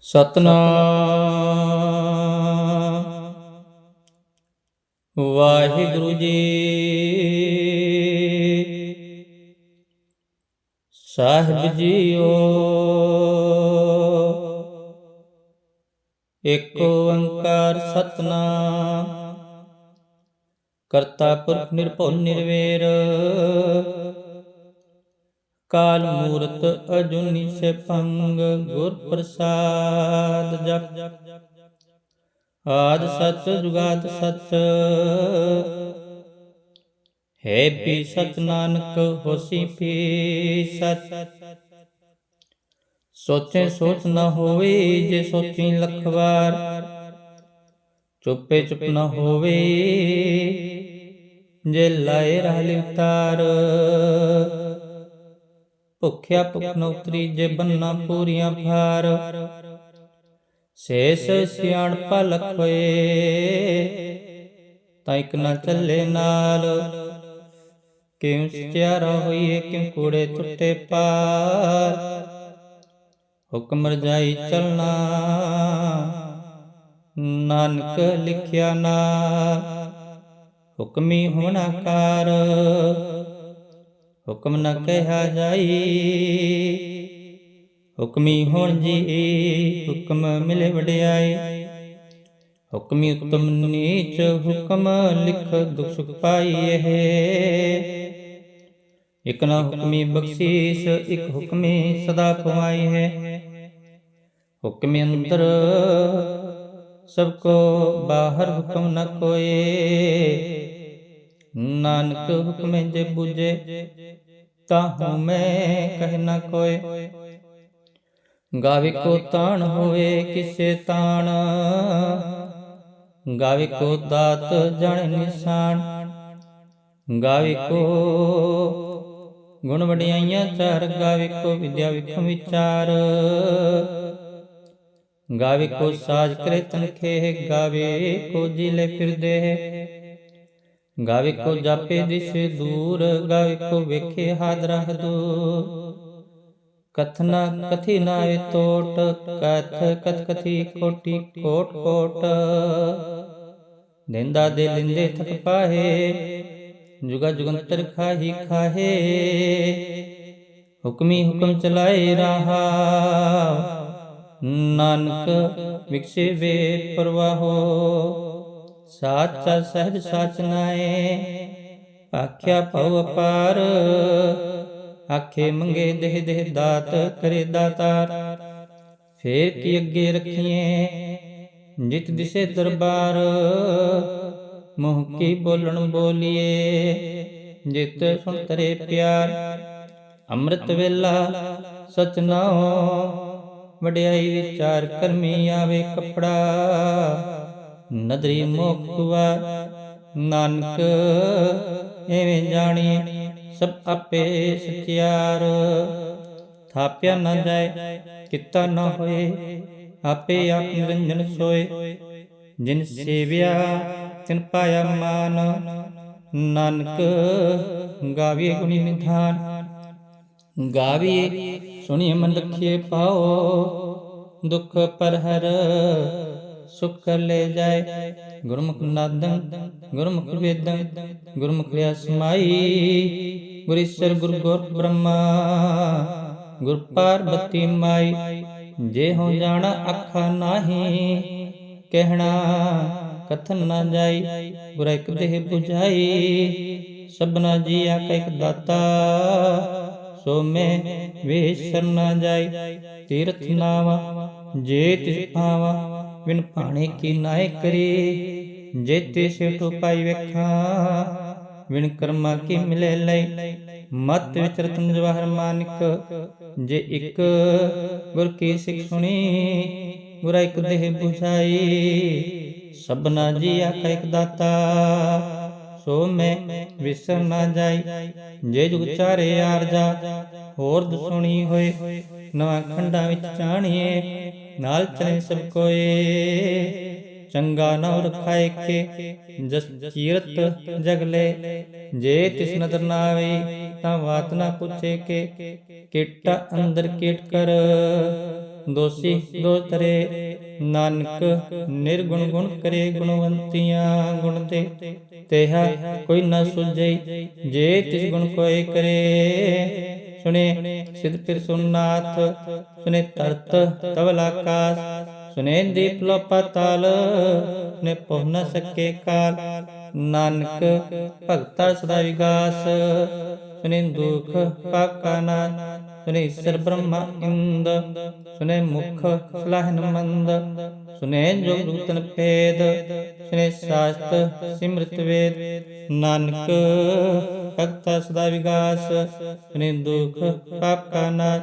ਸਤਨਾਮ। ਵਾਹਿਗੁਰੂ ਜੀ। ਸਾਹਿਬ ਜੀਓ। ਇਕ ਓੰਕਾਰ ਸਤਨਾਮ। ਕਰਤਾ ਪੁਰਖ ਨਿਰਭਉ ਨਿਰਵੈਰ। ਕਾਲ ਮੂਰਤ ਅਜੂਨੀ ਸੈਭੰਗ ਗੁਰ ਪ੍ਰਸਾਦ ਜਪ। ਆਦ ਸਚ ਜੁਗਾਦ ਸਚ ਹੈ ਪੀ ਸਚ ਨਾਨਕ, ਹੋਸੀ ਪੀ ਸਚ ਸੋਚੇ ਸੋਚ ਨਾ ਹੋਵੇ, ਜੇ ਸੋਚੀ ਲੱਖ ਵਾਰ ਚੁੱਪੇ ਚੁੱਪ ਨਾ ਹੋਵੇ, ਜੇ ਲਾਏ ਰਹਿ ਲਿਵਤਾਰ। ਭੁਖਿਆ ਭੁਖ ਨ ਉਤਰੀ ਜੇ ਬੰਨਾ ਪੂਰੀਆਂ ਭਾਰ। ਸੇਸ ਸਿਆਣ ਪਲਖ ਹੋਏ, ਤਾਂ ਇਕ ਨਾ ਚੱਲੇ ਨਾਲ। ਕਿਉ ਸਚਿਆਰਾ ਹੋਈਏ, ਕਿਉ ਕੂੜੇ ਟੁੱਟੇ ਪਾਰ। ਹੁਕਮ ਰਜਾਈ ਚਲਣਾ, ਨਾਨਕ ਲਿਖਿਆ ਨਾ। ਹੁਕਮੀ ਹੋਣਾ ਕਾਰ। ਹੁਕਮ ਨ ਕਹਿਆ ਜਾਈ। ਹੁਕਮੀ ਹੋਣ ਜੀ ਹੁਕਮ ਮਿਲੇ ਵਡਿਆਈ। ਹੁਕਮੀ ਉਤਮ ਨੀਚ ਹੁਕਮ ਲਿਖ ਦੁਖ ਸੁਖ ਪਾਈਏ ਇਕ ਨਾ ਹੁਕਮੀ ਬਖਸ਼ੀਸ, ਇਕ ਹੁਕਮੀ ਸਦਾ ਖਵਾਈ ਹੈ। ਹੁਕਮ ਅੰਦਰ ਸਭ ਕੋ ਬਾਹਰ ਹੁਕਮ ਨ ਕੋਏ। ਨਾਨਕ ਹੁਕਮੇ ਜੇ ਬੁਝੇ, ਤਾਹੂ ਮੈਂ ਕਹਿ ਨ ਕੋਏ। ਗਾਵੇ ਕੋ ਤਾਣ ਹੋਏ ਕਿਸੇ ਤਾਣ, ਗਾਵੇ ਕੋ ਦਾਤ ਜਾਣੇ ਨਿਸ਼ਾਨ। ਗਾਵੇ ਕੋ ਗੁਣ ਵਡਿਆਈਆਂ ਚਾਰ, ਗਾਵੇ ਕੋ ਵਿਦਿਆ ਵਿਖਮ ਵਿਚਾਰ। ਗਾਵੇ ਕੋ ਸਾਜ ਕਰੇ ਤਨਖੇ ਗਾਵੇ ਕੋ ਜਿਲੇ ਫਿਰਦੇ। ਗਾਵੇ ਕੋ ਜਾਪੇ ਦਿਸ਼ ਦੂਰ, ਗਾਵੇ ਕੋ ਵੇਖੇ ਹਾਦਰਾ ਹਦੂ ਕਥਨਾ ਕਥੀ ਨਾਏ ਤੋਟ, ਕਥ ਕਥ ਕਥੀ ਕੋਟੀ ਕੋਟ ਕੋਟ। ਦਿੰਦਾ ਦੇ ਲਿੰਦੇ ਥਕ ਪਾਹੇ, ਜੁਗਾ ਜੁਗੰਤਰ ਖਾਹੀ ਖਾਹੇ। ਹੁਕਮੀ ਹੁਕਮ ਚਲਾਏ ਰਹਾ, ਨਾਨਕ ਵਿਖਸ਼ੇ ਵੇ ਪਰਵਾਹੋ। ਸਾਚਾ ਸਹਿਜ ਸਾਚ ਨਾਏ। ਆਖਿਆ ਭਉ ਅਪਾਰ, ਆਖੇ ਮੰਗੇ ਦੇਹ ਦੇਹ ਦਾਤ ਕਰੇ ਦਾਤਾਰ। ਫੇਰ ਕੀ ਅੱਗੇ ਰੱਖੀਏ? ਜਿਤ ਦਿਸੇ ਦਰਬਾਰ, ਮੋਹ ਕੀ ਬੋਲਣ ਬੋਲੀਏ? ਜਿਤ ਸੁਣ ਤਰੇ ਪਿਆਰ, ਅੰਮ੍ਰਿਤ ਵੇਲਾ ਸਚ ਨਾਉ। ਵਡਿਆਈ ਵਿਚਾਰ ਕਰਮੀ ਆਵੇ ਕਪੜਾ। ਨਦਰੀ ਮੋਖ ਹੁਆ ਨਾਨਕ ਐਵੇਂ ਜਾਣੀਏ ਸਭ ਆਪੇ ਸਚਿਆਰ ਥਾਪਿਆ ਨਾ ਜਾਏ, ਕਿਤਾ ਨਾ ਹੋਏ, ਆਪੇ ਆਪ ਨਿਰੰਜਨ ਸੋਏ। ਜਿਨ ਸੇਵਿਆ, ਤਿਨ ਪਾਇਆ ਮਾਨ। ਨਾਨਕ ਗਾਵੇ ਗੁਣੀ ਨਿਧਾਨ। ਗਾਵੀਏ ਸੁਣੀ ਮਨ ਰਖੀਏ ਪਾਓ। ਦੁਖ ਪਰ ਹਰ ਸੁਖ ਕਰ ਲੈ ਜਾਏ। ਗੁਰਮੁਖ ਨਾਦੰ, ਗੁਰਮੁਖ ਵੇਦੰ, ਗੁਰਮੁਖ ਲਿਆ ਸਮਾਈ। ਗੁਰ ਗੁਰ ਗੁਰ ਬ੍ਰਹਮਾ, ਗੁਰ ਪਾਰਬਤੀ ਮਾਈ। ਜੇ ਹੋ ਜਾਣਾ ਅੱਖਾਂ ਨਾਹੀ, ਕਹਿਣਾ ਕਥਨ ਨਾ ਜਾਈ। ਗੁਰ ਇੱਕ ਦੇਹ 부ਝਾਈ ਸਭਨਾ ਜੀ ਕਾ ਇੱਕ ਦਾਤਾ। ਸੋ ਮੈਂ ਵੇਸਰ ਨਾ ਜਾਈ, ਤੀਰਥ ਨਾਵਾ, ਜੇ ਤਿਸ ਭਾਵਾ। ਬਿਨ ਭਾਣੇ ਕੀ ਨਾਏ ਕਰੀ ਜੇ ਤਿਸ ਟੁਪਾਈ ਵੇਖਾਂ ਬਿਨ ਕਰਮਾ ਕੀ ਮਿਲੇ ਲਈ ਮਤ ਵਿਚ ਰਤਨ ਜਵਾਹਰ ਮਾਨਿਕ ਜੇ ਇੱਕ ਗੁਰ ਕੀ ਸਿੱਖ ਸੁਣੀ ਗੁਰ ਇੱਕ ਦੇਹ 부ਝਾਈ ਸਭਨਾ ਜੀਆ ਕਾ ਇੱਕ ਦਾਤਾ ਸੋ ਮੈਂ ਵਿਸਰ ਨਾ ਜਾਈ ਜੇ ਜੁਗ ਚਾਰੇ ਆਰਜਾ ਹੋਰ ਦਸੁਣੀ ਹੋਏ ਨਵਾਂ ਖੰਡਾਂ ਵਿੱਚ ਚਾਣੀਏ ਨਾਲ ਚਲੇ ਸਭ ਕੋਏ। ਚੰਗਾ ਨਾਮ ਰਖਾਏ ਕੇ। ਜਸ ਚੀਰਤ ਜਗਲੇ ਜੇ ਤਿਸ ਨਦਰ ਨਾ ਆਵੇ ਤਾਂ ਬਾਤ ਨਾ ਪੁੱਛੇ ਕੇ। ਕਿਟਾ ਅੰਦਰ ਕਿਟ ਕਰ। ਦੋਸੀ ਦੋ ਨਾਨਕ ਨਿਰਗੁਣ ਗੁਣ ਕਰੇ ਗੁਣਵੰਤੀਆਂ ਗੁਣ ਤੇ। ਤੇਹਾ ਕੋਈ ਨਾ ਸੁਝਈ ਜੇ ਤਿਸ ਗੁਣ ਕੋਏ ਕਰੇ ਸੁਨੇ ਸਿਧ ਫਿਰ ਸੁਨਾਥ ਸੁਨੇ ਤਰਤ ਤਵਲ ਆਕਾਸ ਸੁਨੇ ਦੀਪ ਲੋ ਪਤਾਲ ਨੇ ਪਹੁ ਨ ਸਕੇ ਕਾਲ, ਨਾਨਕ ਭਗਤਾ ਸਦਾ ਵਿਗਾਸ ਸੁਨੇ ਦੁਖ ਪਾਕਾ ਨਾਥ ਸੁਨੇ ਈਸ਼ਰ ਬ੍ਰਹਮਾ ਇੰਦ, ਸੁਨੇ ਮੁਖ ਸਲਾਹਨ ਮੰਦ ਸੁਨੇ ਜੋਗ ਜੁਗਤਨ ਭੇਦ, ਸੁਨੇ ਸਾਸਤ ਸਿਮਰਤ ਵੇਦ। ਨਾਨਕ ਭਗਤਾ ਸਦਾ ਵਿਗਾਸ, ਸੁਨੇ ਦੁਖ ਪਾਪ ਕਾ ਨਾਸ਼,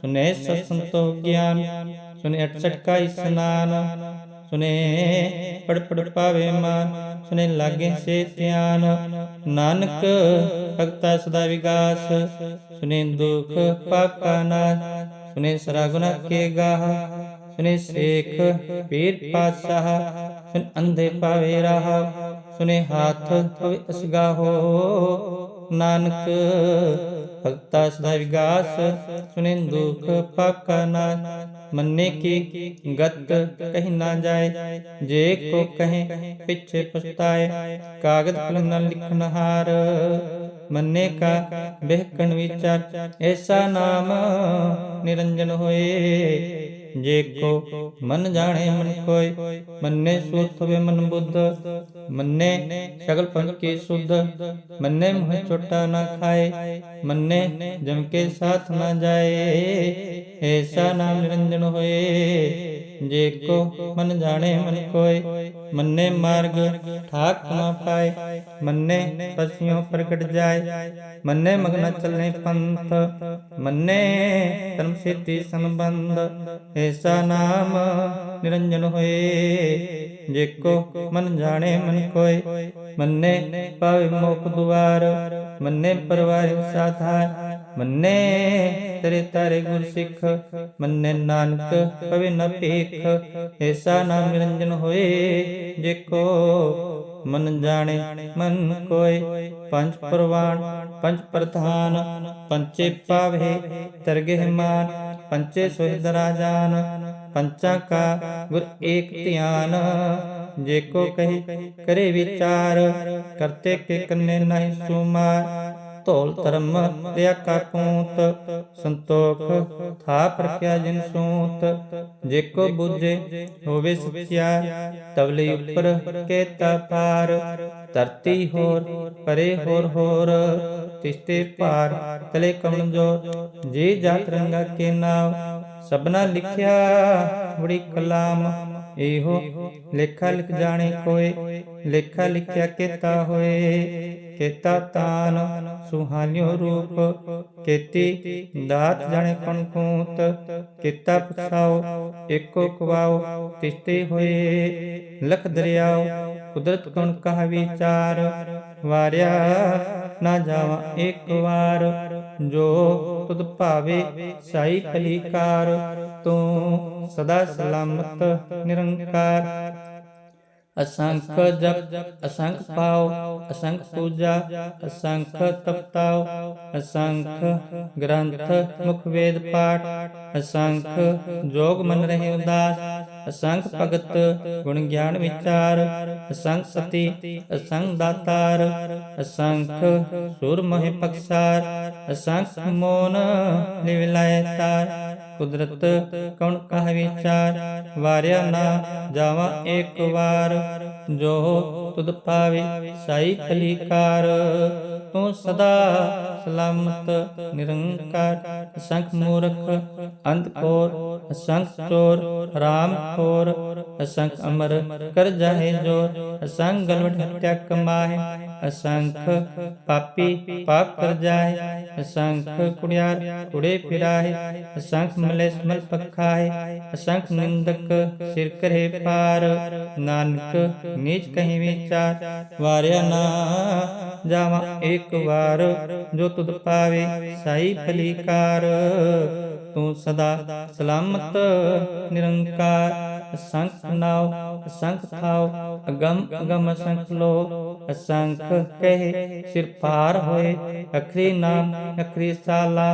ਸੁਨੇ ਸਤ ਸੰਤੋ ਗਿਆਨ, ਸੁਨੇ 68 ਕਾ ਇਸਨਾਨ ਸੁਨੇ ਪੜ ਪੜ ਪਾਵੇ ਮਾਨ, ਸੁਨੇ ਲਾਗੇ ਸੇ ਧਿਆਨ। ਨਾਨਕ ਭਗਤਾ ਸਦਾ ਵਿਗਾਸ, ਸੁਨੇ ਦੁਖ ਪਾਪ ਕਾ ਨਾਸ਼, ਸੁਨੇ ਸਰਾ ਗੁਨਾ ਕੇ ਗਾਹ, ਸੁਨੇ ਸੇਖ ਪੀਰ ਪਾਤਸ਼ਾਹ, ਸੁਨ ਅੰਧੇ ਪਾਵੇ ਰਾਹ, ਸੁਨੇ ਹਾਥ ਹੋਵੇ ਅਸਗਾ ਹੋ ਨਾਨਕ ਭਗਤਾ ਸਦਾ ਵਿਗਾਸ ਸੁਨੇ ਦੁਖ ਪਾਕਾ ਨਾਸ਼। ਮੰਨੇ ਕੀ ਗਤ ਕਹੀ ਨਾ ਜਾਏ, ਜੇ ਕੋ ਕਹੇ ਪਿੱਛੇ ਪਛਤਾਏ, ਕਾਗਦ ਕਲਮ ਨਾਲ ਲਿਖਨ ਹਾਰ। ਮੰਨੇ ਕਾ ਬਹਿਕਣ ਵਿਚਾਰ, ਐਸਾ ਨਾਮ ਨਿਰੰਜਨ ਹੋਏ। ਜੇ ਕੋ ਮਨ ਜਾਣੇ ਮਨ ਕੋਈ ਮੰਨੇ ਸੂਤ ਹੋਵੇ ਮਨ ਬੁੱਧ। ਮੰਨੇ ਸਗਲ ਪੰਚ ਕੀ ਸੁਧ। ਮੰਨੇ ਮੁਹ ਛੋਟਾ ਨਾ ਖਾਏ। ਮੰਨੇ ਜਮ ਕੇ ਸਾਥ ਨਾ ਜਾਏ। ਐਸਾ ਨਾਮ ਨਿਰੰਜਨ ਹੋਏ। ਜੇ ਕੋ ਮਨ ਜਾਣੇ ਮਨ ਕੋਈ ਮੰਨੇ ਮਾਰਗ, ਠਾਕ ਨਾ ਪਾਏ, ਮੰਨੇ ਪਸਿਓ ਪ੍ਰਗਟ ਜਾਏ, ਮੰਨੇ ਮਗਨ ਚੱਲੇ ਪੰਥ, ਮੰਨੇ ਧਰਮ ਸਿੱਧੀ ਸੰਬੰਧ ਐਸਾ ਨਾਮ ਨਿਰੰਜਨ ਹੋਏ, ਜੇ ਕੋ ਮਨ ਜਾਣੇ ਮਨ ਕੋਈ ਮੰਨੇ ਪਾਵੇ ਮੋਖ ਦੁਆਰ, ਮੰਨੇ ਪਰਵਾਰ ਸਾਧਾਰ ਮੰਨੇ ਤੇਰੇ ਤਾਰੇ ਗੁਰ ਸਿੱਖ, ਮੰਨੇ ਨਾਨਕ ਪਵੇ ਨ ਭੇਖ, ਐਸਾ ਨਾਮ ਨਿਰੰਜਨ ਹੋਏ ਜੇ ਕੋ ਮਨ ਜਾਣੇ, ਮਨ ਕੋਏ। ਪੰਜ ਪ੍ਰਵਾਨ, ਪੰਜ ਪ੍ਰਧਾਨ, ਪੰਚੇ ਪਾਵੇ, ਤਰਗੇ ਮਾਨ, ਪੰਚੇ ਸੋਹਿ ਦਰਾਜਾਨ ਪੰਚਾ ਕਾ ਗੁਰ ਏਕ ਧਿਆਨ। ਜੇ ਕੋ ਕਹੀ ਕਰੇ ਵਿਚਾਰ, ਕਰਤੇ ਕੇ ਕੰਨੇ ਨਹੀਂ ਸੁਮਾਰ ਧੌਲ ਧਰਮ ਰਿਆ ਕਾ ਪੂਤ, ਸੰਤੋਖ ਥਾ ਪ੍ਰਕਿਆ ਜਿਨ ਸੂਤ। ਜੇ ਕੋ ਬੁਝੇ ਹੋਵੇ ਸਚਿਆ ਤਵਲੇ ਉੱਪਰ ਕੇਤਾ ਪਾਰ। ਧਰਤੀ ਹੋਰ ਪਰੇ ਹੋਰ ਹੋਰ, ਤਿਸਤੇ ਭਾਰ ਤਲੇ ਕਮਜੋ ਜੇ ਜਾਤ ਰੰਗਾ ਕੇ ਨਾਮ, ਸਭਨਾ ਲਿਖਿਆ ਬੜੀ ਕਲਾਮ। ਇਹੋ ਲੇਖਾ ਲਿਖ ਜਾਣੇ ਕੋਏ, ਲੇਖਾ ਲਿਖਿਆ ਕੀਤਾ ਹੋਏ। ਕੀਤਾ ਤਾਨ ਸੁਹਾਨਿਓ ਰੂਪ, ਕੀਤੀ ਦਾਤ ਜਾਣੇ ਕਣ ਕੂਤ ਕੀਤਾ ਪਛਾਓ, ਏਕੋ ਕਵਾਓ ਤਿਸਤੇ ਹੋਏ। ਲਖ ਦਰਿਆਓ, ਕੁਦਰਤ ਕਣ ਕਹ ਵਿਚਾਰ, ਵਾਰਿਆ ਨਾ ਜਾਵਾਂ ਇੱਕ ਵਾਰ। ਜੋ ਤੁਧ ਭਾਵੇ ਸਾਈ ਕਲੀਕਾਰ ਤੂੰ ਸਦਾ ਸਲਾਮਤ ਨਿਰੰਕਾਰ। ਅਸੰਖ ਜਪ, ਅਸੰਖ ਪਾਉ ਅਸੰਖ ਪੂਜਾ, ਅਸੰਖ ਤਪਤਾਉ ਅਸੰਖ ਗ੍ਰੰਥ ਮੁਖ ਵੇਦ ਪਾਠ, ਅਸੰਖ ਜੋਗ ਮਨ ਰਹੇ ਉਦਾਸ, ਅਸੰਖ ਭਗਤ ਗੁਣ ਗਿਆਨ ਵਿਚਾਰ, ਅਸੰਖ ਸਤੀ, ਅਸੰਖ ਦਾਤਾਰ, ਅਸੰਖ ਸੁਰ ਮਹਿ ਪਕਸਾਰ, ਅਸੰਖ ਮੋਨ ਨਿਵਲਾਇ ਤਾਰ। ਕੁਦਰਤ ਕੌਣ ਕਹ ਵਿਚਾਰ ਵਾਰਿਆ ਨਾ ਜਾਵਾਂ ਇੱਕ ਵਾਰ। ਜੋ ਤੁਧ ਪਾਵੇ ਸਾਈ ਕਲੀਕਾਰ, ਤੂੰ ਸਦਾ ਸਲਾਮਤ ਨਿਰੰਕਾਰ ਅਸੰਖ ਮੂਰਖ ਅੰਤ ਕੋਰ ਅਸੰਖ ਚੋਰ ਰਾਮ ਖੋਰ ਅਸੰਖ ਅਮਰ ਕਰ ਜਾਹੇ ਜੋਰ ਅਸੰਖ ਗਲਵਟ ਹੱਤਿਆ ਕਮਾਏ ਅਸੰਖ ਪਾਪੀ ਪਾਪ ਕਰ ਜਾਏ ਅਸੰਖ ਕੁੜਿਆਰ ਕੁੜੇ ਫਿਰਾਏ ਅਸੰਖ ਮਲੇਸ ਮਲ ਪਖਾਏ ਅਸੰਖ ਨਿੰਦਕ ਸਿਰ ਕਰੇ ਪਾਰ ਨਾਨਕ ਨੀਚ ਕਹੀ ਵਿਚਾਰ ਵਾਰਿਆ ਨਾ ਜਾਵਾਂ ਇੱਕ ਵਾਰ ਜੋ ਤੁਧ ਪਾਵੇ, ਸਾਈ ਭਲੀਕਾਰ ਤੂੰ ਸਦਾ ਸਲਾਮਤ, ਨਿਰੰਕਾਰ। ਅਸੰਖ ਨਾਉ ਅਸੰਖ ਥਾਉ ਅਗੰਮ ਅਗੰਮ ਅਸੰਖ ਲੋ। ਅਸੰਖ ਕਹੇ, ਸਿਰ ਪਾਰ ਹੋਏ, ਅਖਰੀ ਨਾਮ, ਅਖਰੀ ਸਾਲਾ।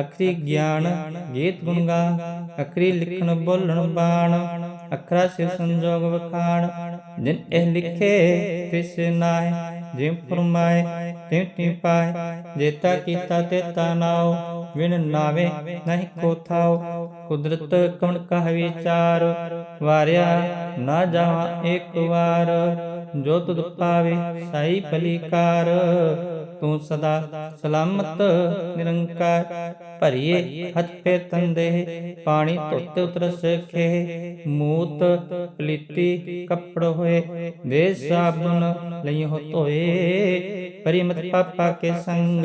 ਅਖਰੀ ਗਿਆਨ, ਗੀਤ ਗੁੰਗਾ ਅਖਰੀ ਲਿਖਣ ਬੋਲਣ ਬਾਣ। ਅਖਰਾ ਸਿਰ ਸੰਜੋਗ ਵਖਾਣ। ਜਿਨ ਇਹ ਲਿਖੇ, ਤਿਸ ਨਾਏ ਜਿਮ ਫਰਮਾਏ ਤਿਉ ਤਿਉ ਜੇਤਾ ਕੀਤਾ ਤੇਤਾ ਨਾਉ, ਵਿਣ ਨਾਵੇ ਨਹੀਂ ਕੋ ਕੁਦਰਤ ਕਵਣ ਕਹ ਵਿਚਾਰ ਵਾਰਿਆ ਨਾ ਜਾਵਾਂ ਇੱਕ ਵਾਰ। ਜੋ ਤੁਧ ਪਾਵੇ, ਸਾਈ ਭਲੀਕਾਰ ਤੂੰ ਸਦਾ ਸਲਾਮਤ, ਨਿਰੰਕਾਰ, ਭਰੀਏ ਹੱਥ ਪੇ ਤੰਦੇ, ਪਾਣੀ ਧੋਤੇ ਉਤਰ ਸਖੇ। ਮੂਤ ਪਲੀਤੀ ਕੱਪੜ ਹੋਏ, ਦੇ ਸਾਬਨ ਲਈ ਹੋ ਧੋਏ। ਪਰੀ ਪਾਪਾ ਕੇ ਸੰਗ,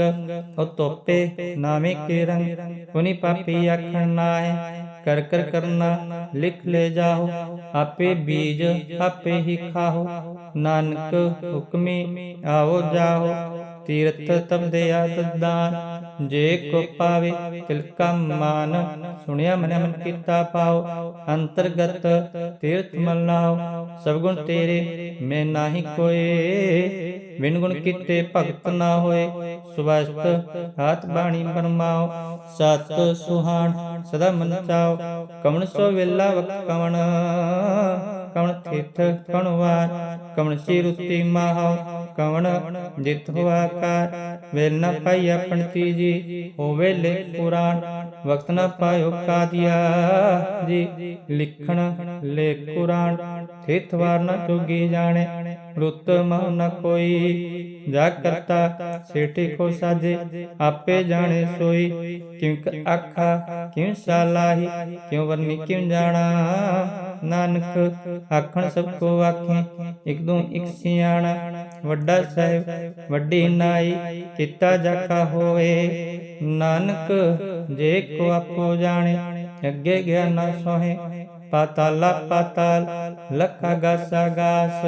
ਹੋ ਤੋਪੇ ਨਾਮੇ ਕੇ ਰੰਗ। ਕੁਨੀ ਪਾਪੀ ਆਖਣ ਨਾਏ ਕਰ ਕਰ ਕਰਨਾ ਲਿਖ ਲੈ ਜਾਓ ਆਪੇ ਬੀਜ ਆਪੇ ਹੀ ਖਾਓ ਨਾਨਕ ਹੁਕਮੀ ਆਓ ਜਾਓ ਤੀਰਥ ਤਬਦੇ ਆਦਦਾਨ ਜੇ ਕੋ ਪਾਵੇ ਤਿਲ ਮਾਨ, ਸੁਣਿਆ ਮਨ ਮਨ ਕੀਤਾ ਪਾਓ, ਅੰਤਰਗਤ ਤੀਰਥ ਮਲਾਓ ਸਭ ਗੁਣ ਤੇਰੇ, ਮੈਂ ਨਾਹੀ ਕੋਏ। ਬਿਨ ਗੁਣ ਕੀਤੇ ਭਗਤ ਨਾ ਹੋਏ ਸੁਵਸਤ ਹਾਥ ਬਾਣੀ ਬਰਮਾਓ। ਸਤ ਸੁਹਾਣ ਸਦਾ ਮਨ ਚਾਓ ਕਮਣ ਸੋ ਵੇਲਾ ਵਕ ਕਮਣ ਕਮਣ ਥਿਤ ਕਣ ਵਾਰ ਕਮਣ ਸੀ ਰੁਤੀ ਮਾਹੋ ਕਵਣ ਜਿਤ ਹੋਆ ਕਾਰ ਵੇਲ ਨ ਪਾਈ ਆਪਣ ਤੀਜੀ ਹੋਵੇ ਲੈ ਪੁਰਾਣ ਵਕਤ ਨ ਪਾਇਓ ਕਾਦੀਆ ਜੀ ਲਿਖਣ ਲੈ ਕੁਰਾਨ ਥਿਤ ਵਾਰ ਨ ਚੁਗੀ ਜਾਣੇ ਰੁੱਤ ਮਹ ਨ ਕੋਈ ਜਾ ਕਰਤਾ ਸੇਠੀ ਕੋ ਸਾਜੇ ਆਪੇ ਜਾਣੇ ਸੋਈ ਕਿਉ ਕ ਆਖਾ ਕਿਉ ਨਾਨਕ ਆਖਣ ਸਭ ਕੋ ਆਖੇ ਇਕ ਦੂ ਇਕ ਸਿਆਣਾ, ਵੱਡਾ ਸਾਹਿਬ, ਵੱਡੀ ਨਾਈ ਕੀਤਾ ਜਾਕਾ ਹੋਏ ਨਾਨਕ, ਜੇ ਕੋ ਆਪੋ ਜਾਣੇ, ਅੱਗੇ ਗਿਆ ਨਾ ਸੋਹੇ ਪਾਤਾਲਾ ਪਾਤਾਲ ਲੱਖਾ ਗਾਸਾ ਗਾਸ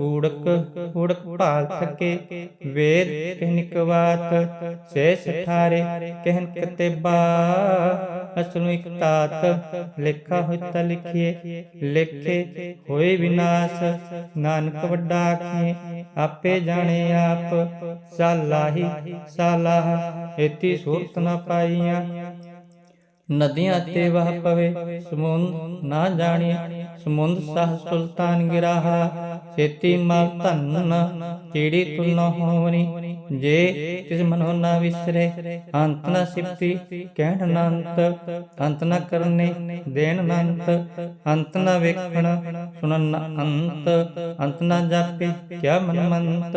ਊੜਕ ਊੜਕ ਭਾਲ ਥਕੇ। ਵੇਦ ਕਹਿਨਿਕ ਬਾਤ, ਸੇ ਸਠਾਰੇ ਕਹਿਨ ਕਤੇਬਾ ਅਸਲ ਇੱਕ ਤਾਤ ਲਿਖਾ ਹੋਇ ਲਿਖੀਏ। ਲਿਖੇ ਹੋਏ ਵਿਨਾਸ਼, ਨਾਨਕ ਵੱਡਾ ਆਖੀਏ। ਆਪੇ ਜਾਣੇ ਆਪ, ਸਾਲਾਹੀ, ਸਾਲਾਹ ਏਤੀ ਸੂਰਤ ਨਾ ਪਾਈਆਂ। ਨਦੀਆਂ ਤੇ ਵਹ ਪਵੇ ਸਮੁੰਦ ਨਾ ਜਾਣੀਏ ਸਮੁੰਦ ਸਹ ਸੁਲਤਾਨ ਗਿਰਾਹਾ ਛੇਤੀ ਮਲ ਧਨ ਕੀੜੀ ਤੁਲ ਨ ਹੋਵਨੀ ਜੇ ਤਿਸ ਮਨੋ ਨਾ ਵਿਸਰੇ ਅੰਤ ਨ ਸਿਪਤੀ ਕਹਿਣ ਅਨੰਤ ਅੰਤ ਨ ਕਰਨੇ ਦੇਣ ਅਨੰਤ ਅੰਤ ਨ ਵੇਖਣ ਸੁਣਨ ਨ ਅੰਤ ਅੰਤ ਨ ਜਾਪੇ ਕਿਆ ਮਨ ਮੰਤ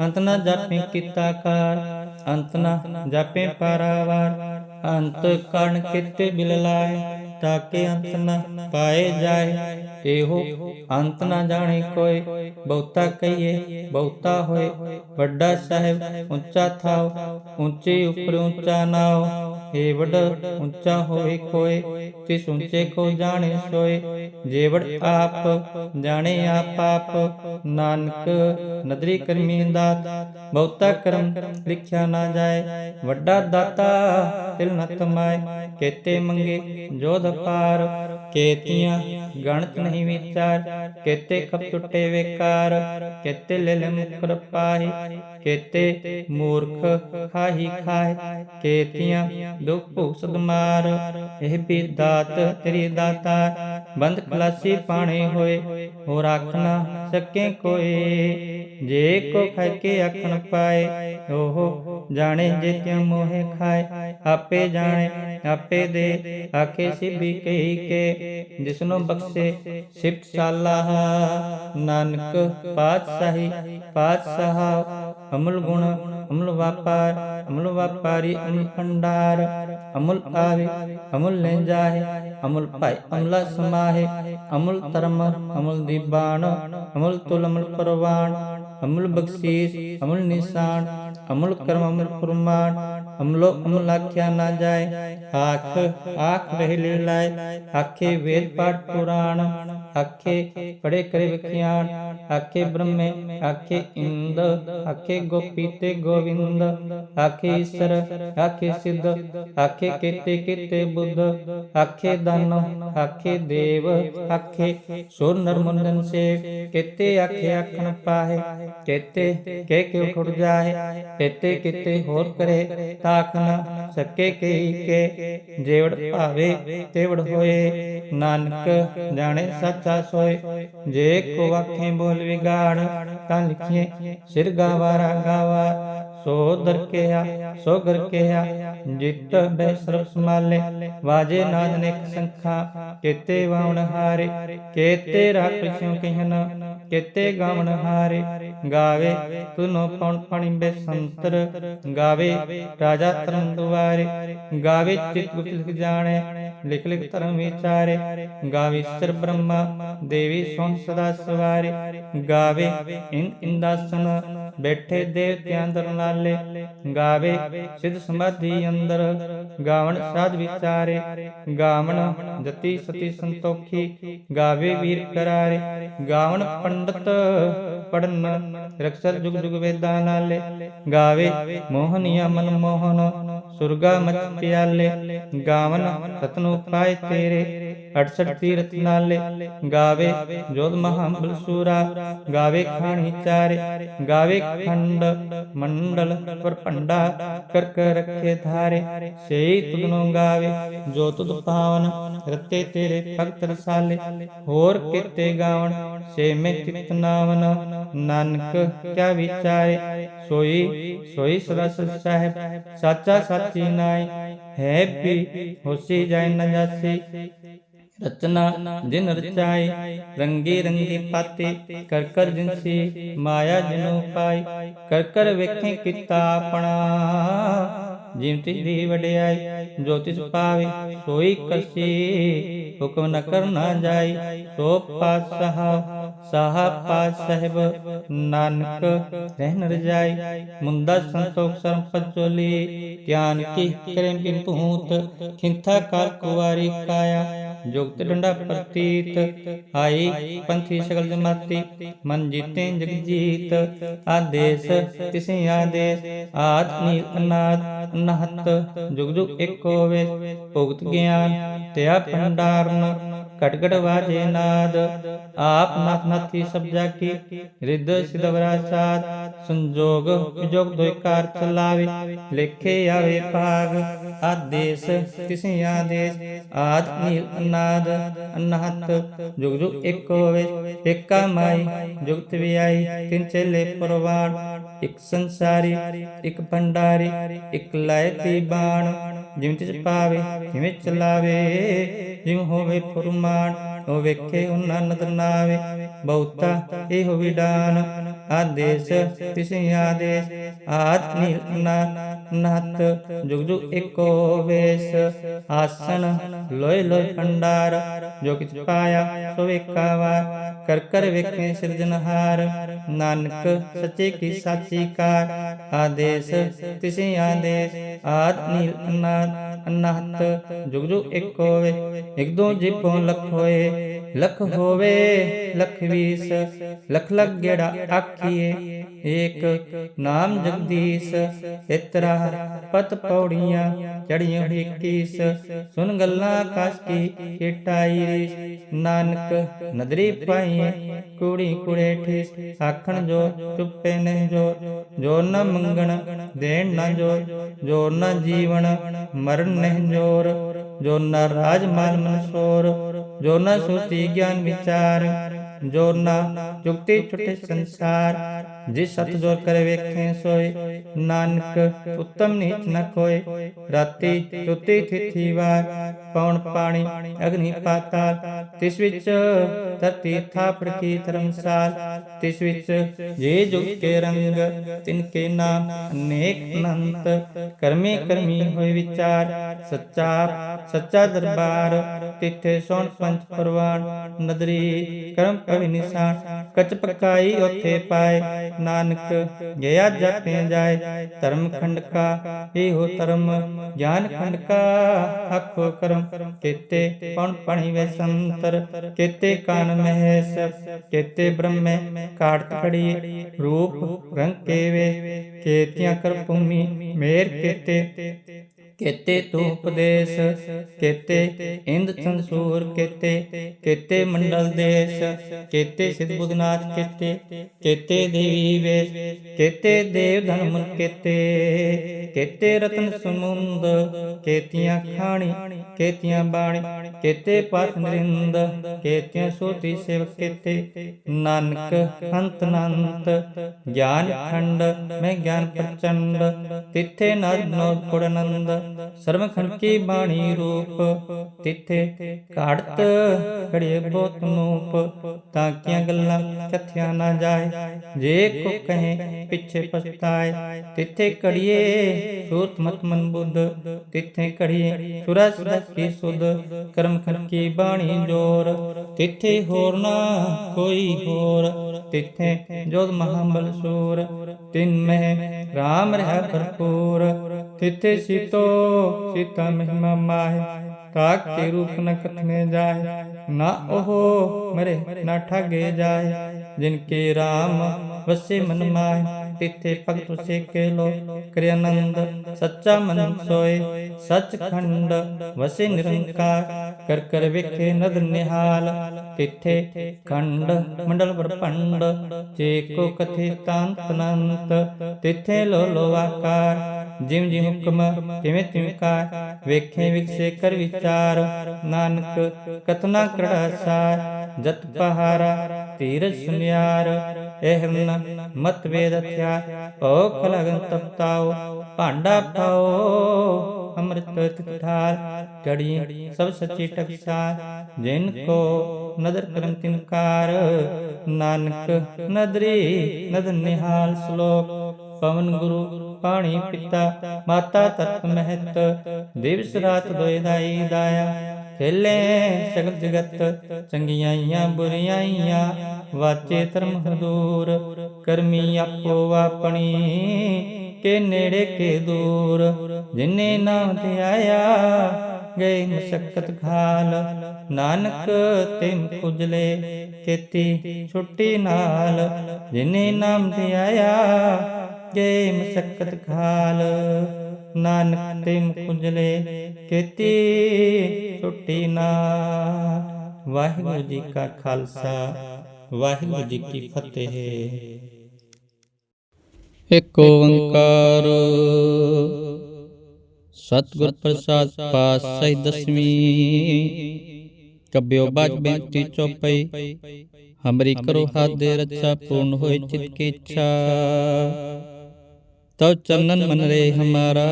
ਅੰਤ ਨ ਜਾਪੇ ਕੀਤਾ ਕਾਰ ਅੰਤ ਨ ਜਾਪੇ ਪਾਰਾਵਾਰ ਅੰਤ ਕਣ ਕਿਤੇ ਬਿਲ ਲਾਏ ਤਾਕੇ ਅੰਤ ਨ ਪਾਏ ਜਾਏ। ਇਹੋ ਅੰਤ ਨ ਜਾਣੇ ਕੋਈ ਬਹੁਤਾ ਕਹੀਏ, ਬਹੁਤਾ ਹੋਏ। ਵੱਡਾ ਸਾਹਿਬ ਉੱਚਾ ਥਾਉ ਉੱਚੇ ਉੱਪਰ ਉੱਚਾ ਨਾਉ ਏ ਵੱਡ ਉੱਚਾ ਹੋਏ ਕੋਏ, ਤਿਸ ਉੱਚੇ ਕੋ ਜਾਣੇ ਸੋਏ। ਜੇਵੜ ਆਪ ਜਾਣੇ ਆਪ ਆਪ, ਨਾਨਕ ਨਦਰੀ ਕਰਮੀ ਦਾਤ। ਬਹੁਤਾ ਕਰਮ ਲਿਖਿਆ ਨਾ ਜਾਏ। ਵੱਡਾ ਦਾਤਾ ਤਿਲ ਨ ਕੇਤੇ ਮੰਗੇ, ਜੋਧ ਪਾਰ ਕੇਤੀਆਂ ਗਣਤ ਨਹੀਂ ਵਿਚਾਰ, ਕੇਤੇ ਖਪ ਟੁੱਟੇ ਵੇਕਾਰ, ਕੇਤੇ ਲੈ ਮੁਕਰ ਪਾਹੀ ਕੇਤੇ ਮੂਰਖ ਖਾਹੀ ਖਾਏ ਕੇਤੀਆਂ ਦੁਖ ਭੁਖ ਸਦਮਾਰ ਇਹ ਵੀ ਦਾਤ ਤੇਰੀ ਦਾਤਾ, ਬੰਦ ਖਲਾਸੀ ਪਾਣੇ ਹੋਏ ਹੋ ਰੱਖ ਨਾ ਸਕੇ ਕੋਏ। ਜੇ ਕੋ ਖਾਇ ਕੇ ਆਖਣ ਪਾਏ ਓਹੋ ਜਾਣੇ ਜੇ ਕਿਉ ਮੋਹਿ ਖਾਏ। ਆਪੇ ਜਾਣੇ, ਆਪੇ ਦੇ, ਆਖੇ ਸਿਭੀ ਕਹੀ ਕੇ, ਜਿਸਨੋ ਬਖਸ਼ੇ ਸਿਫਤ ਸਾਲਾਹ ਨਾਨਕ ਪਾਤਸ਼ਾਹੀ, ਪਾਤਸ਼ਾਹ, ਅਮਲ ਗੁਣ, ਅਮਲ ਵਾਪਾਰ, ਅਮਲ ਵਾਪਾਰੀ ਅਮਲ ਭੰਡਾਰ, ਅਮਲ ਆਵੇ, ਅਮਲ ਲੈ ਜਾਏ ਅਮਲ ਭਾਈ ਅਮਲਾ ਸਮਾਹੇ, ਅਮਲ ਧਰਮ, ਅਮਲ ਦੀਬਾਨ ਅਮਲ ਤੁਲ ਅਮਲ ਪਰਵਾਨ ਅਮਲ ਬਖਸ਼ੀਸ਼ ਅਮਲ ਨਿਸ਼ਾਨ ਅਮਲ ਕਰਮ ਅਮੁਲ ਫਰਮਾਨ ਅਮਲੋ ਅਮਲ ਆਖਿਆ ਨਾ ਜਾਏ ਆਖ ਆਖ ਰਹਿ ਲੈ ਲਾਇ ਆਖੇ ਵੇਦ ਪਾਠ ਪੁਰਾਣ ਆਖੇ ਪੜੇ ਕਰੇ ਵਿਖਿਆਨ ਆਖੇ ਬ੍ਰਹਮੇ ਆਖੇ ਇੰਦ ਆਖੇ ਗੋਪੀ ਤੇ ਗੋਵਿੰਦ ਆਖੇ ਈਸ਼ਰ ਆਖੇ ਸਿੱਧ ਆਖੇ ਕੀਤੇ ਕੀਤੇ ਬੁੱਧ ਆਖੇ ਦਾਨਵ ਆਖੇ ਦੇਵ ਆਖੇ ਸੋ ਨਰਮੁੰਦਨ ਸੇ ਕੀਤੇ ਆਖੇ ਆਖਣ ਪਾਹੇ ਕੀਤੇ ਕਹਿ ਕੇ ਉਠ ਜਾਏ ਕੀਤੇ ਕੀਤੇ ਹੋਰ ਕਰੇ ਤਾਕ ਨ ਸਕੇ ਕਈ ਕੇ ਜੇਵੜ ਭਾਵੇ ਤੇਵੜ ਹੋਏ, ਨਾਨਕ ਜਾਣੇ ਸੱਚਾ ਸੋਏ, ਜੇ ਕੋ ਆਖੇ ਬੋਲ ਵਿਗਾੜ, ਤਾਂ ਲਿਖੀਏ ਸਿਰ ਗਾਵਾਰਾ ਗਾਵਾ, ਸੋ ਦਰ ਕਿਆ ਸੋ ਗਰ ਕਿਆ ਜਿਤ ਬੈ ਸਰਬ ਸਮਾਲੇ ਵਾਜੇ ਨਾਦ ਸੰਖਾ, ਕੇਤੇ ਵਾਉਣ ਹਾਰੇ, ਕੇਤੇ ਰਾਖਿਓ ਕਹਿਨ ਕੇਤੇ ਗਾਵਣ ਹਾਰੇ, ਗਾਵੇ ਤੁਨੋ ਪਉਣ ਪਣੀ ਬੇਸੰਤਰ ਗਾਵੇ ਰਾਜਾ ਤਰਨ ਦੁਆਰੇ, ਗਾਵੇ ਚਿਤ ਗੁਪਤ ਲਿਖ ਜਾਣੇ, ਲਿਖ ਲਿਖ ਧਰਮ ਵਿਚਾਰੇ, ਗਾਵੇ ਸਰ ਬ੍ਰਹਮਾ, ਦੇਵੀ ਸੋਨ ਸਦਾ ਸਵਾਰੇ, ਗਾਵੇ ਇਨ ਇੰਦਾਸਨ, ਬੈਠੇ ਦੇਵਤਿਆਂ ਅੰਦਰ ਨਾਲੇ, ਗਾਵੇ ਸਿਧ ਸਮਾਧੀ ਅੰਦਰ, ਗਾਵਣ ਸਾਧ ਵਿਚਾਰੇ, ਗਾਵਣ ਜਤੀ ਸਤੀ ਸੰਤੋਖੀ, ਗਾਵੇ ਵੀਰ ਕਰਾਰੇ, ਗਾਵਣ ਪੰਡਤ ਪੜਨ ਰਖਸਰ ਜੁਗ ਜੁਗ ਵੇਦਾਂ ਨਾਲੇ, ਗਾਵੇ ਮੋਹਨੀਆ ਮਨ ਮੋਹਨ, ਸੁਰਗਾ ਮਚ ਪਿਆਲੇ, ਗਾਵਨ ਰਤਨੋ ਪਾਏ ਤੇਰੇ। 68 ਤੀਰਥ ਨਾਲੇ ਗਾਵੇ ਜੋਧ ਮਹਾਬਲ ਸੂਰਾ, ਗਾਵੇ ਖਾਣੀ ਚਾਰੇ, ਗਾਵੇ ਖੰਡ ਮੰਡਲ ਪਰ ਭੰਡਾ ਰੱਖੇ ਧਾਰੇ। ਸੇਈ ਤੁਧਨੋ ਗਾਵੇ ਜੋ ਤੁਧ ਪਾਵਨ, ਰਤੇ ਤੇਰੇ ਭਗਤ ਰਸਾਲੇ। ਹੋਰ ਕਿਤੇ ਗਾਵਣ, ਸੇ ਮੈਂ ਚਿਤ ਨਾਵਨ, ਨਾਨਕ ਕਿਆ ਵਿਚਾਰੇ। ਸੋਈ ਸੋਈ ਸਦਾ ਸਾਹਿਬ, ਸਾਚਾ ਸਾਚੀ ਨਾਈ ਹੈ ਵੀ ਹੋਸੀ ਜਾਇ ਨ ਜਾਸੀ। ਰਚਨਾ ਜਿਨ ਰਚਾਈ, ਰੰਗੀ ਰੰਗੀ ਪਾਤੀ ਕਰ ਕਰ ਜਿਨਸੀ ਮਾਇਆ ਜਿਨੂ ਪਾਈ ਕਰ ਕਰ ਵੇਖੇ ਕੀਤਾ ਆਪਣਾ। ਜਿਮ ਤਿਸ ਦੀ ਵਡਿਆਈ, ਜੋ ਤਿਸ ਪਾਵੇ, ਸੋਈ ਕਸੀ, ਹੁਕਮ ਨ ਕਰਨਾ ਜਾਈ, ਸੋ ਪਾਸ ਸਹਾ ਪਾਸ ਸਾਹਿਬ ਨਾਨਕ ਰਹਿਨ ਰਜਾਈ ਮੁੰਦਾ ਸੰਤੋਖ ਸਰਮ ਪਚੋਲੀ ਗਿਆਨ ਕੀ ਕਰੇ ਬਿਨ ਭੂਤ ਖਿੰਥਾ ਕਾਲ ਕੁਵਾਰੀ ਕਾਇਆ। ਜੁਗਤ ਡੰਡਾ ਪ੍ਰਤੀਤ ਆਈ ਪੰਥੀ ਸ਼ਕਲ ਜਮਾਤੀ, ਮਨ ਜੀਤੇ ਜਗ ਜੀਤ, ਆਦੇਸ ਤਿਸੇ ਆਦੇਸ, ਆਦ ਨੀਲ ਅਨਾਦ ਨਹਤ ਜੁਗ ਜੁਗ ਏਕ ਹੋਵੇ ਭੁਗਤ ਗਿਆਨ ਤਿਆ ਭੰਡਾਰਨ ਘਟ ਘਟ ਵਾਜੇ ਨਾਦ, ਆਪ ਨਾਥ ਨਾਥੀ ਸਭ ਕੀ ਰਿੱਧ ਸਿਧ ਵਰਾਸਾਦ ਸੰਜੋਗ ਵਿਜੋਗ ਦੋਇ ਚਲਾਵੇ, ਲੇਖੇ ਆਵੇ ਭਾਗ, ਆਦੇਸ ਤਿਸੇ ਆਦੇਸ, ਆਦ ਨੀਲ ਅਨਾਦ, ਅਨਹਤ, ਜੁਗ ਜੁਗ ਏਕ ਹੋਵੇ, ਏਕਾ ਮਾਈ, ਜੁਗਤ ਵੀ ਤਿੰਨ ਚੇਲੇ ਪਰਵਾਨ ਇੱਕ ਸੰਸਾਰੀ, ਇੱਕ ਭੰਡਾਰੀ, ਇੱਕ ਲਾਇਤੀ ਬਾਣ ਜਿਵੇਂ ਤਿਸ ਪਾਵੇ ਜਿਵੇਂ ਚਲਾਵੇ ਜਿਵੇਂ ਹੋਵੇ ਫੁਰਮਾਨ, ਉਹ ਵੇਖੇ ਉਹਨਾਂ ਨਦਰ ਨਾਵੇ, ਬਹੁਤਾ ਇਹੋ ਵਿਡਾਨ ਆਦੇਸ ਤਿਸੇ ਆਦੇਸ, ਆਦ ਨਾ ਨਹਤ ਜੁਗ ਜੁਗ ਏਕੋ ਵੇਸ। ਆਸਨ ਲੋਇ ਲੋਇ ਭੰਡਾਰ ਜੋ ਕਿਛ ਪਾਇਆ ਸੋ ਵੇਖਾਵਾ। ਕਰ ਕਰ ਵੇਖੇ ਸਿਰਜਨਹਾਰ ਨਾਨਕ ਸੱਚੇ ਕੀ ਸਾਚੀ ਕਾਰ। ਆਦੇਸ ਤਿਸੇ ਆਦੇਸ, ਆਦ ਨੀਲ ਅਨਾਦ, ਅਨਾਹਤ ਜੁਗ ਜੁਗ ਏਕ ਹੋਵੇ ਇਕ ਦੋ ਜਿਪੋ ਲਖ ਹੋਏ, ਲਖ ਹੋਵੇ, ਲਖ ਵੀਸ। ਲਖ ਲਖ ਗੇੜਾ ਆਖੀਏ ਏਕ ਨਾਮ ਜਗਦੀਸ਼, ਇਤਰਾ ਪਤ ਪੌੜੀਆਂ ਚੜੀਆਂ ਹੋਈ ਸੁਨ ਗੱਲਾਂ ਆਕਾਸ਼ ਕੀ ਕਿਟਾਈ ਰੀਸ। ਨਾਨਕ ਨਦਰੀ ਪਾਈਏ ਕੁੜੀ ਕੁੜੇ ਠੇਸ। ਆਖਣ ਜੋ ਚੁੱਪੇ ਨਹੀਂ ਜੋ ਜੋ ਨ ਮੰਗਣ ਦੇਣ ਨਾ ਜੋ ਜੋ ਨ ਜੀਵਨ ਮਰਨ ਨਹੀਂ ਜੋਰ। ਜੋ ਨ ਰਾਜ ਮਾਨ ਮਨਸੋਰ ਜੋ ਨ ਸੋਤੀ ਗਿਆਨ ਵਿਚਾਰ। ਜੋ ਨਾ ਜੁਗਤੀ ਛੁਟੇ ਸੰਸਾਰ ਜਿਸ ਸਤ ਜੋਰ ਕਰੇ ਵੇਖੇ ਸੋਏ, ਨਾਨਕ ਉਤਮ ਨੀਚ ਨ ਕੋਏ ਰਾਤੀ ਸੁਤੀ ਥਿਥੀ ਵਾਰ ਪੌਣ ਪਾਣੀ ਅਗਨੀ ਪਾਤਾਲ ਤਿਸ ਵਿੱਚ ਧਰਤੀ ਥਾਪੜ ਕੀ ਧਰਮਸਾਲ ਤਿਸ ਵਿੱਚ ਜੇ ਜੁਗ ਕੇ ਰੰਗ, ਤਿਨ ਕੇ ਨਾਮ ਅਨੇਕ ਅਨੰਤ। ਕਰਮੀ ਕਰਮੀ ਹੋਏ ਵਿਚਾਰ, ਸੱਚਾ ਸੱਚਾ ਦਰਬਾਰ। ਤਿੱਥੇ ਸੋਣ ਪੰਚ ਪਰਵਾਨ, ਨਦਰੀ ਕਰਮ ਪਵਿ ਨਿਸ਼ਾਨ, ਕਚ ਪਕਾਈ ਉਥੇ ਪਾਏ। ਨਾਨਕ ਗਿਆ ਜਪੇ ਜਾਏ, ਧਰਮ ਖੰਡ ਕਾ ਇਹੋ ਧਰਮ, ਗਿਆਨ ਖੰਡ ਕਾ ਆਖੋ ਕਰਮ। ਕੇਤੇ ਪਉਣ ਪਣੀ ਵੇ ਸੰਤਰ, ਕੇਤੇ ਕਾਨ ਮਹੇਸ਼, ਕੇਤੇ ਬ੍ਰਹਮੇ ਕਾੜਤ ਖੜੀ, ਰੂਪ ਰੰਗ ਕੇਵੇ। ਕੇਤਿਆਂ ਕਰ ਭੂਮੀ, ਮੇਰ ਕੇਤੇ ਕੇਤੇ ਤੂੰ ਉਪਦੇਸ਼, ਕੇਤੇ ਇੰਦ ਸੰਸੂਰ ਕੇਤੇ ਕੇਤੇ ਮੰਡਲ ਦੇਸ਼, ਕੇਤੇ ਸਿਧ ਕੇਤੇ ਕੇਤੇ ਦੇਵੀ ਵੇਸ਼, ਕੇਤੇ ਦੇਵ ਧਨ ਕੇਤੇ ਕੇਤੇ ਰਤਨ ਸਮੁੰਦ, ਕੇਤੀਆਂ ਖਾਣੀ, ਕੇਤੀਆਂ ਬਾਣੀ, ਕੇਤੇ ਪਾਠ ਨਰਿੰਦ, ਕੇਤੀਆਂ ਸੋਤੀ ਸੇਵਕ ਕੇਤੇ, ਨਾਨਕ ਅੰਤ ਨੰਤ, ਗਿਆਨ ਖੰਡ, ਮੈਂ ਗਿਆਨ ਪ੍ਰਚੰਡ, ਤਿੱਥੇ ਨਰ ਨੋਦ ਕੁੜਨੰਦ ਸਰਮ ਖੰਡ ਕੀ ਬਾਣੀ ਰੂਪ, ਤਿੱਥੇ ਘਾੜਤ ਘੜੀਏ ਬੋਤ ਨੂਪ ਤਾਂ ਕੀਆਂ ਗੱਲਾਂ ਕਥਿਆ ਨਾ ਜਾਏ। ਜੇ ਕੋ ਕਹੇ ਪਿੱਛੇ ਪਛਤਾਏ, ਤਿੱਥੇ ਘੜੀਏ ਸੂਰਤ ਮਤ ਮਨ ਬੁੱਧ, ਤਿੱਥੇ ਘੜੀਏ ਸੁਰਸ ਦਸ ਸੁਧ ਕਰਮ ਖੰਡ ਕੀ ਬਾਣੀ ਜੋਰ। ਤਿੱਥੇ ਹੋਰ ਨਾ ਕੋਈ ਹੋਰ, ਤਿੱਥੇ ਜੋਦ ਮਹਾਬਲ ਸੂਰ। ਤਿਨ ਮਹਿ ਰਾਮ ਰਹਿ ਭਰਪੂਰ, ਤਿੱਥੇ ਸੀਤੋ ਸੀਤਾ ਮਹਿਮਾ ਮਾਹਿ ਤਾਕ ਕੇ ਰੂਪ ਨ ਕਥਨੇ ਜਾਏ ਨਾ ਉਹ ਮਰੇ ਨਾ ਠਗੇ ਜਾਏ ਜਿਨ ਕੇ ਰਾਮ ਵਸੇ ਮਨ ਤਿੱਥੇ ਭਗਤ ਸੇਕੇ ਲੋ ਕਰਿ ਆਨੰਦ, ਸੱਚਾ ਮਨ ਸੋਏ ਸੱਚ ਖੰਡ ਵਸੇ ਨਿਰੰਕਾਰ, ਕਰ ਕਰ ਵੇਖੇ ਨਦ ਨਿਹਾਲ, ਤਿੱਥੇ ਖੰਡ ਮੰਡਲ ਬ੍ਰਹਮੰਡ ਜੇ ਕੋ ਕਥੇ ਤਾਂਤ ਅਨੰਤ, ਤਿੱਥੇ ਲੋ ਲੋ ਆਕਾਰ ਜਿਮ ਜਿਮ ਹੁਕਮ ਤਿਵੇਂ ਤਿਵੇਂ ਕਾ ਵੇਖੇ ਵਿਖਸੇ ਕਰ ਵਿਚਾਰ, ਨਾਨਕ ਕਤਨਾ ਕਰੜਾ ਸਾਰ, ਜਤ ਪਹਾਰਾ ਧੀਰਜ ਸੁਨਿਆਰ, ਇਹ ਮਤ ਵੇਦ ਥਿਆ ਓ ਖਲਗਨ ਤਪਤਾਓ ਭਾਂਡਾ ਪਾਓ, ਅੰਮ੍ਰਿਤ ਤਿਥਾਰ ਕੜੀ ਸਭ ਸੱਚੀ ਟਕਸਾਰ। ਜਿਨ ਕੋ ਨਦਰ ਕਰਮ ਤਿਨਕਾਰ ਨਾਨਕ ਨਦਰੀ, ਨਦ ਨਿਹਾਲ ਸ਼ਲੋਕ। ਪਵਨ ਗੁਰੂ, ਪਾਣੀ ਪਿਤਾ, ਮਾਤਾ ਤਤ ਮਹਿਤ, ਦਿਵਸ ਰਾਤ ਦੋਇ ਦਾਈ ਦਾਇਆ। ਖੇਲੇ ਸਗਲ ਜਗਤ ਚੰਗਿਆਈਆਂ ਬੁਰੀਆਈਆਂ ਵਾਚੇ ਧਰਮ ਹਦੂਰ, ਕਰਮੀ ਆਪੋ ਆਪਣੀ, ਕੇ ਨੇੜੇ ਕੇ ਦੂਰ। ਜਿਨੇ ਨਾਮ ਤੇ ਆਇਆ ਗਏ ਮਸਕਤ ਖਾਲ। ਨਾਨਕ ਤਿਮ ਪੁਜਲੇ ਕੀਤੀ ਛੁੱਟੀ ਨਾਲ। ਜਿਨੇ ਨਾਮ ਤੇ ਆਇਆ ਮਸਕਤ ਖਾਲ। ਨਾਨਕ ਤਿਮ ਪੁਜਲੇ ਕੀਤੀ ਛੁੱਟੀ ਨਾਲ ਵਾਹਿਗੁਰੂ ਜੀ ਕਾ ਖਾਲਸਾ, ਵਾਹਿਗੁਰੂ ਜੀ ਕੀ ਫਤਿਹ। ਇਕ ਓੰਕਾਰ। ਸਤਿਗੁਰ ਪ੍ਰਸਾਦ ਪਾਤਸ਼ਾਹੀ ਦਸਵੀਂ। ਕਬਿਓ ਬਾਜ ਬੇਨਤੀ ਚੋਪਈ। ਹਮਰੀ ਕਰੋ ਹੱਥ ਦੇ ਰੱਛਾ, ਪੂਰਨ ਹੋਏ ਚਿਤ ਕੀ ਇੱਛਾ। तव तो चंदन मन रे हमारा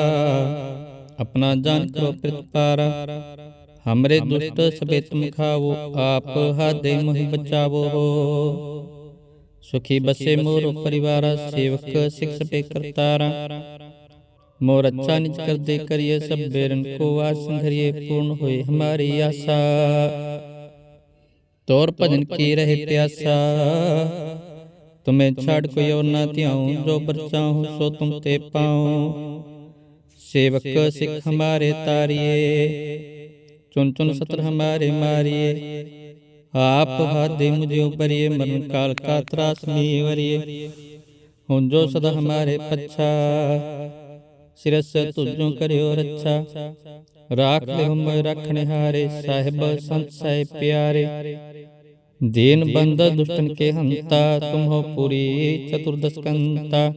अपना जान करो पारा हमरे दुष्ट सबे तुम खावो आप हादे मुहि बचावो। हो सुखी बसे मोर परिवार सेवक शिक्ष पे करतारा। मोर अच्छा निज कर दे करिए सब बेरन को आसन धरिए पूर्ण होए हमारी आशा तोर भजन की रहे प्यासा। तुम्हें छाड़ कोई और ना त्याऊं जो बचाऊं सो तुम ते पाऊँ सेवक सिख हमारे तारिए। चुन चुन सत्र हमारे मारिए। आप हादे मुझे उपरिये मन काल का त्रास वरिये हूँ जो सदा हमारे पच्छा। सिरस तुझो करियो रच्छा राख ले हम रखने हारे साहिब संत साहिब प्यारे। ਦੀਨ ਬੰਦ ਦੁਸ਼ਟਨ ਕੇ ਹੰਤਾ ਤੁਮ ਹੋ ਪੂਰੀ ਚਤੁਰਦਸ ਕੰਤਾ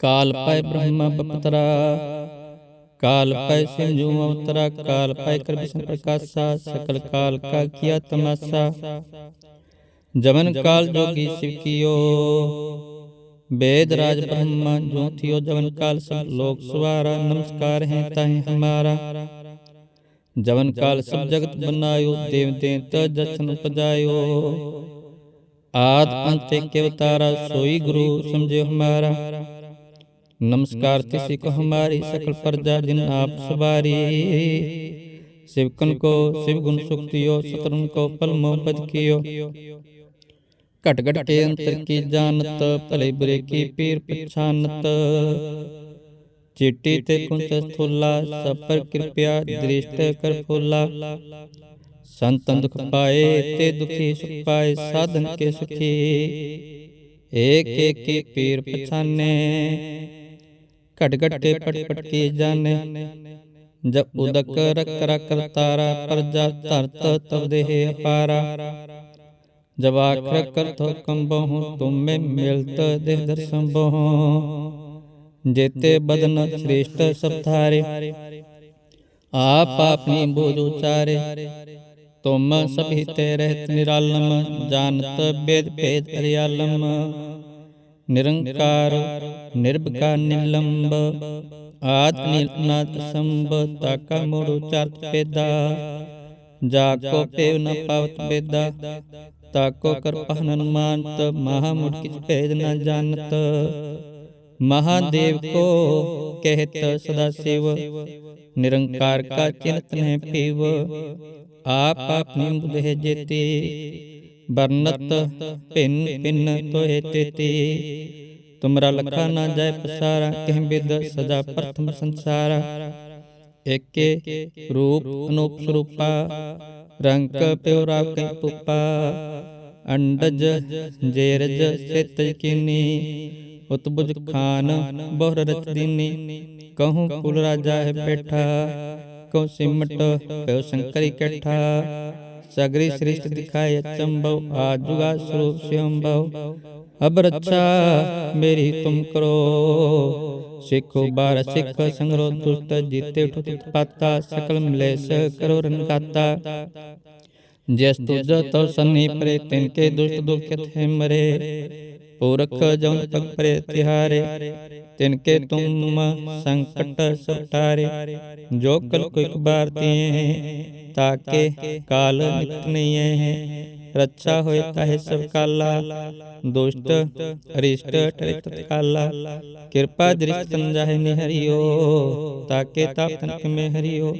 ਕਾਲ ਪੈ ਬ੍ਰਹਮਾ ਬਪਤਰਾ ਕਾਲ ਪੈ ਸਿੰਜੂ ਅਵਤਰਾ ਕਾਲ ਪੈ ਕਰ ਵਿਸ਼ਨ ਪ੍ਰਕਾਸ਼ਾ ਸਕਲ ਕਾਲ ਕਾ ਕੀਆ ਤਮਾਸਾ ਜਮਨ ਕਾਲ ਜੋਗੀ ਸਿਵ ਕੀਓ वेद राज ब्रह्मा जो थियो जवन काल सब लोक सवारा नमस्कार है ताहि हमारा जवन काल सब जगत बनायो देवते तन पजायो। आदि अंत के अवतारा सोई गुरु समझे हमारा। नमस्कार किसी को हमारी सकल प्रजा जिन आप सवारी। शिवकन को शिव गुण सुक्तियो दियो को पल मोहब्बत कियो। घट घट के अंतर की जानत भले बुरे की पीर पहचानत। ਪੀਰ ਪਛਾਨਤ ਚਿੱਟੀ ਤੇ ਕੁੰਚ ਸਥੂਲਾ ਸਭ ਪਰ ਕਿਰਪਿਆ ਦ੍ਰਿਸ਼ਟ ਕਰ ਫੁੱਲਾ ਸੰਤਨ ਦੁਖ ਪਾਏ ਤੇ ਦੁਖੀ ਸੁਖ ਪਾਏ ਸਾਧਨ ਕੇ ਸੁਖੀ ਏਕ ਏਕ ਕੀ ਪੀਰ ਪਛਾਨੇ ਘਟ ਘਟ ਕੇ ਪਟ ਪਟ ਕੀ ਜਾਣੇ ਜਬ ਉਦਕ ਰਕ ਰਕ ਤਾਰਾ ਪਰਜਾ ਧਰਤ ਤਵ ਦੇਹ ਅਪਾਰਾ ਜਬ ਆਖਰ ਕਰ ਥੋ ਕੰਬਹੁ ਤੁਮੇ ਮਿਲਤ ਦੇਹ ਦਰਸ਼ਨ ਬਹੁ ਜੇਤੇ ਬਦਨ ਸ੍ਰੇਸ਼ਟ ਸਭ ਧਾਰੇ। ਆਪ ਆਪਣੀ ਬੋਝ ਉਚਾਰੇ। ਤੁਮ ਸਭੀ ਤੇ ਰਹਿਤ ਨਿਰਾਲਮ ਜਾਣਤ ਬੇਦ ਭੇਦ ਅਰਿਆਲਮ। ਨਿਰੰਕਾਰ ਨਿਰਭਕਾਰ ਨਿਲੰਬ। ਆਦ ਨੀਲਨਾਥ ਸੰਭ ਤਾਕਾ ਮੋੜ ਉਚਾਰਤ ਪੇਦਾ। ਜਾ ਕੋ ਪੇਵ ਨ ਪਾਵਤ ਬੇਦਾ ਤਾਕੋ ਕਰ ਪਹਨਨ ਮਾਨਤ ਮਹਾ ਮੁੜ ਕਿਛ ਭੇਦ ਨ ਜਾਣਤ। ਮਹਾਦੇਵ ਕੋ ਕਹਿਤ ਸਦਾ ਸਿਵ ਨਿਰੰਕਾਰ ਕਾ ਚਿੰਤ ਨਹਿ ਪੀਵ ਆਪ ਆਪਨੀ ਬੁਧੇ ਜੇਤੀ ਬਰਨਤ ਭਿੰਨ ਭਿੰਨ ਤੋਹਿ ਤੇਤੀ ਤੁਮਰਾ ਲਖਾ ਨਾ ਜਾਏ ਪਸਾਰਾ ਕਹਿ ਬਿਦ ਸਜਾ ਪ੍ਰਥਮ ਸੰਸਾਰਾ ਏਕੇ ਰੂਪ ਅਨੂਪ ਸਰੂਪਾ ਰੰਗ ਪਿਉ ਰਾਵ ਕੈ ਪੁਪਾ ਅੰਡਜ ਜੇਰਜ ਸਿਤ ਕੀਨੀ ਉਤਬੁਜ ਖਾਨ ਬਹੁਰ ਰਚ ਦੀਨੀ ਕਹੂੰ ਕੁਲ ਰਾਜਾ ਹੈ ਬੈਠਾ ਕਉ ਸਿਮਟ ਪਿਉ ਸ਼ੰਕਰ ਇਕੱਠਾ ਸਗਰੀ ਸ੍ਰਿਸ਼ਟ ਦਿਖਾਏ ਅਚੰਭਵ ਆਜੁਗਾ ਸਰੂਪ ਸਿਅੰਭਵ ਅਬ ਰੱਛਾ ਮੇਰੀ ਤੁਮ ਕਰੋ ਸਿੱਖੋ ਬਾਰ ਸਿੱਖ ਸੰਗਰੋ ਦੁਸ਼ਟ ਜੀਤੇ ਠੁਤ ਪਾਤਾ ਸਕਲ ਮਲੇਸ਼ ਕਰੋ ਰਨਕਾਤਾ ਜਿਸ ਤੁਜ ਤਉ ਸੰਨੀ ਪਰੇ ਤਿਨ ਕੇ ਦੁਸ਼ਟ ਦੁਖਿਤ ਹੈ ਮਰੇ ਪੁਰਖ ਜਨ ਪਗ ਪਰੇ ਤਿਹਾਰੇ ਤਿਨ ਕੇ ਤੁਮ ਸੰਕਟ ਸਟਾਰੇ ਜੋ ਕਲ ਕੋ ਇੱਕ ਬਾਰ ਤਿਏ ਤਾਕੇ ਕਾਲ ਨਿਤ ਨਹੀਂ ਹੈ ਰੱਛਾ ਹੋਏ ਤਾਹੇ ਸਭ ਕਾਲਾ ਦੁਸ਼ਟ ਅਰਿਸ਼ਟ ਟਰਿਤ ਕਾਲਾ ਕਿਰਪਾ ਦ੍ਰਿਸ਼ਟ ਸੰਜਾਹਿ ਨਿਹਰਿਓ ਤਾਕੇ ਤਾਪ ਤਨਕ ਮੇ ਹਰਿਓ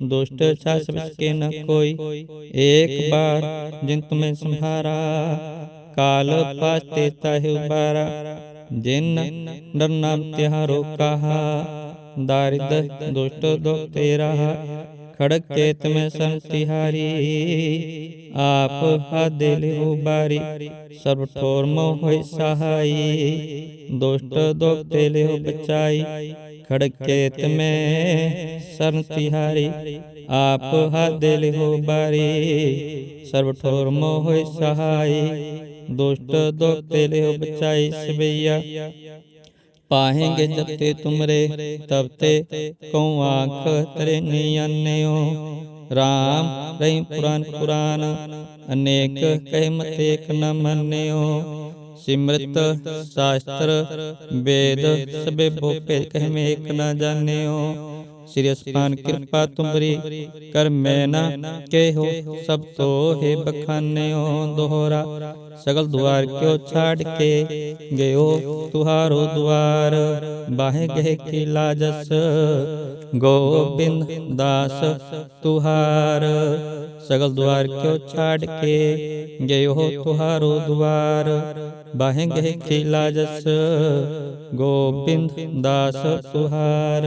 ਰਿੱਧ ਸਿਧ ਕਰਮੋ ਸਭ ਹੋਈ ਦੁਸ਼ਟ ਛਾਸ ਵਿਚ ਕੇ ਨ ਕੋਈ। ਏਕ ਬਾਰ ਜਿਨ ਤੁਮੇ ਸੰਭਾਰਾ ਕਾਲ ਪਾਸਤੇ ਤਾਹਿ ਉਬਾਰਾ। ਜਿਨ ਨਰ ਨਾਮ ਤਿਹਾਰੋ ਕਹਾ, ਦਾਰਿਦ ਦੁਸ਼ਟ ਦੁਖ ਤੇਰਾ, ਖੜਕ ਕੇ ਤਮੈ ਸੰ ਤਿਹਾਰੀ। ਆਪ ਹਾਦੇ ਲਿਓ ਬਾਰੀ ਸਰਬ ਠੋਰ ਤਮੈ ਸਰਨ ਤਿਹਾਰੀ, ਆਪ ਹਾ ਦਿਲ ਹੋ ਬਾਰੀ, ਸਰਬ ਠੋਰ ਮੋਹ ਹੋਇ ਸਹਾਈ, ਦੁਸ਼ਟ ਦੁਖ ਤੇ ਲਿਓ ਬਚਾਈ ਸਬਈਆ ਪਾਹੇਂਗੇ ਜਤੇ ਤੁਮਰੇ, ਤਬ ਤੇ ਕਉ ਆਂਖ ਤਰੇ ਨਿਆਨਿਓ RAM ਰਹੀ ਪੁਰਾਨ ਪੁਰਾਨ, ਅਨੇਕ ਕਹਿ ਮਤੇ ਨ ਮੰਨਿਓ। ਸਿਮਰਤ ਸ਼ਾਸਤਰ ਵੇਦ ਸਭੇ ਭੋਪੇ ਕਹਿ ਮੇ ਇਕ ਨ ਜਾਣਿਓ। ਸ੍ਰੀ ਅਸਪਾਨ ਕਿਰਪਾ ਤੁਮਰੀ ਕਰ ਮੈਂ ਨਾ ਕਹਿਓ, ਸਭ ਤੋ ਹੈ ਬਖਾਨਿਓ ਦੋਹਰਾ, ਸਗਲ ਦੁਆਰ ਕਿਉ ਛਾੜ ਕੇ ਗਇਓ? ਤੁਹਾਰੋ ਦੁਆਰ ਬਾਹੇ ਗਹਿ ਕੀ ਲਾਜਸ, ਗੋਬਿੰਦ ਦਾਸ ਤੁਹਾਰ, ਸਗਲ ਦੁਆਰ ਕਿਉ ਛਾੜ ਕੇ ਗਇਓ? ਤੁਹਾਰੋ ਦੁਆਰ ਬਾਹੇ ਗਹਿ ਕੀ ਲਾਜਸ, ਗੋਬਿੰਦ ਦਾਸ ਤੁਹਾਰ।